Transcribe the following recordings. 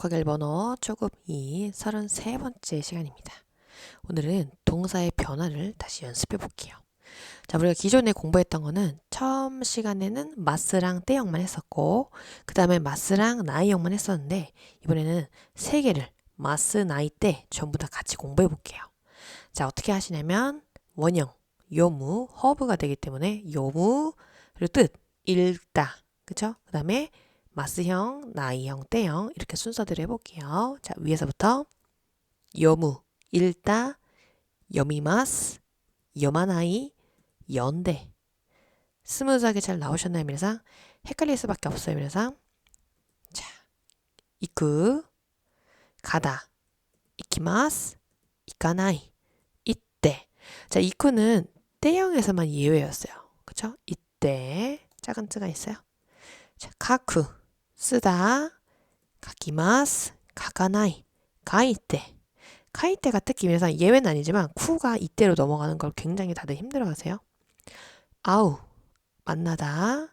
독학일 번호 조금 이 33번째 시간입니다. 오늘은 동사의 변화를 다시 연습해 볼게요. 자, 우리가 기존에 공부했던 거는 처음 시간에는 마스랑 때형만 했었고, 그 다음에 마스랑 나이형만 했었는데, 이번에는 세 개를 마스, 나이, 때 전부 다 같이 공부해 볼게요. 자, 어떻게 하시냐면, 원형, 요무, 허브가 되기 때문에 요무를 뜻, 읽다. 그쵸? 그 다음에 마스형, 나이형, 때형 이렇게 순서대로 해볼게요. 자, 위에서부터 여무, 일다, 여미마스, 여마나이, 연대 스무스하게 잘 나오셨나요, 미래상? 헷갈릴 수밖에 없어요, 미래상. 자, 이쿠, 가다, 이키마스, 이카나이, 이때. 자, 이쿠는 때형에서만 예외였어요. 그쵸? 이때 작은 뜨가 있어요. 자, 가쿠. 쓰다, 가기마스, 가가나이, 가이때. 가이때가 특히 그래서 예외는 아니지만 쿠가 이때로 넘어가는 걸 굉장히 다들 힘들어하세요. 아우, 만나다,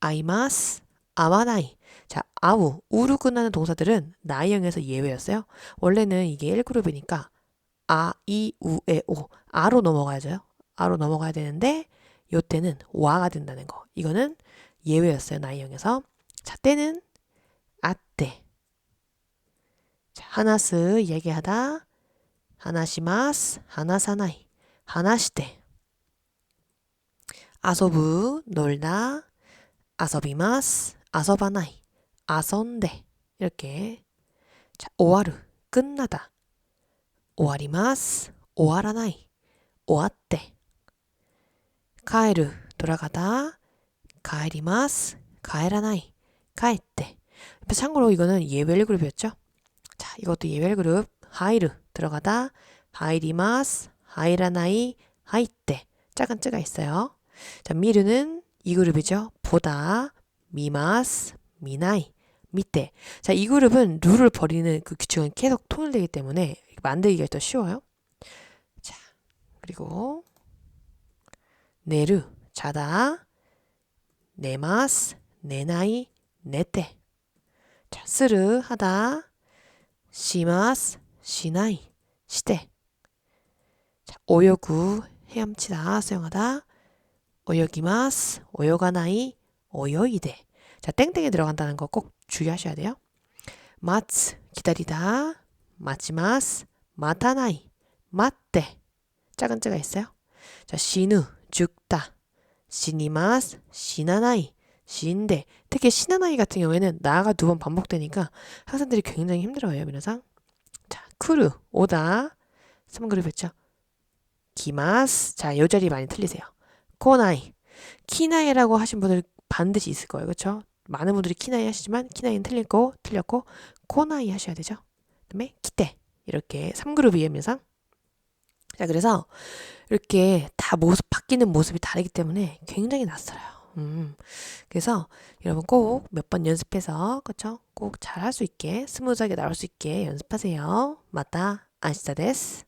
아이마스, 아마나이. 자, 아우, 우로 끝나는 동사들은 나이형에서 예외였어요. 원래는 이게 1그룹이니까 아, 이, 우, 에, 오. 아로 넘어가야죠. 아로 넘어가야 되는데 요때는 와가 된다는 거. 이거는 예외였어요. 나이형에서. 자, 때는 아때. 자, 하나스 얘기하다. 하나시마스, 하나사나이, 하나시테. 아소부 놀다. 아서비마스, 아서바나이, 아선데. 이렇게. 자, 오와르 끝나다. 오와리마스, 오와라나이, 오아때. 카에르 돌아가다. 가에리마스, 가에라나이, 가에때. 참고로 이거는 예외 1그룹이었죠. 자, 이것도 예외 그룹. 하이르 들어가다. 하이리마스, 하이라나이, 하이때. 작은 쯔가 있어요. 자, 미르는 이 그룹이죠. 보다, 미마스, 미나이, 밑에. 자, 이 그룹은 룰을 버리는 그 규칙은 계속 통일되기 때문에 만들기가 더 쉬워요. 자, 그리고 네르 자다, 네마스, 네나이, 네때. 자, 스르 하다, 시마스, 시나이, 시대. 자, 오요구 헤엄치다 수영하다. 오요기마스, 오요가나이, 오요이데. 자, 땡땡이 들어간다는 거 꼭 주의하셔야 돼요. 마츠 기다리다. 마치마스, 마타나이, 맞대. 작은 쯔가 있어요. 자, 시누 죽다. 시니마스, 시나나이, 시인데 특히 신한아이 같은 경우에는 나가 두 번 반복되니까 학생들이 굉장히 힘들어요. 민호상. 자, 쿠루 오다. 3번 그룹 했죠. 기마스. 자, 요 자리 많이 틀리세요. 코나이. 키나이라고 하신 분들 반드시 있을 거예요. 그렇죠? 많은 분들이 키나이 하시지만 키나이는 틀리고 틀렸고 코나이 하셔야 되죠. 그다음에 기대 이렇게 3그룹 이해면상 자 그래서 이렇게 다 모습 바뀌는 모습이 다르기 때문에 굉장히 낯설어요. 음. 그래서 여러분 꼭 몇 번 연습해서 그쵸? 꼭 잘 할 수 있게 스무스하게 나올 수 있게 연습하세요. 맞다. 아시다 데스.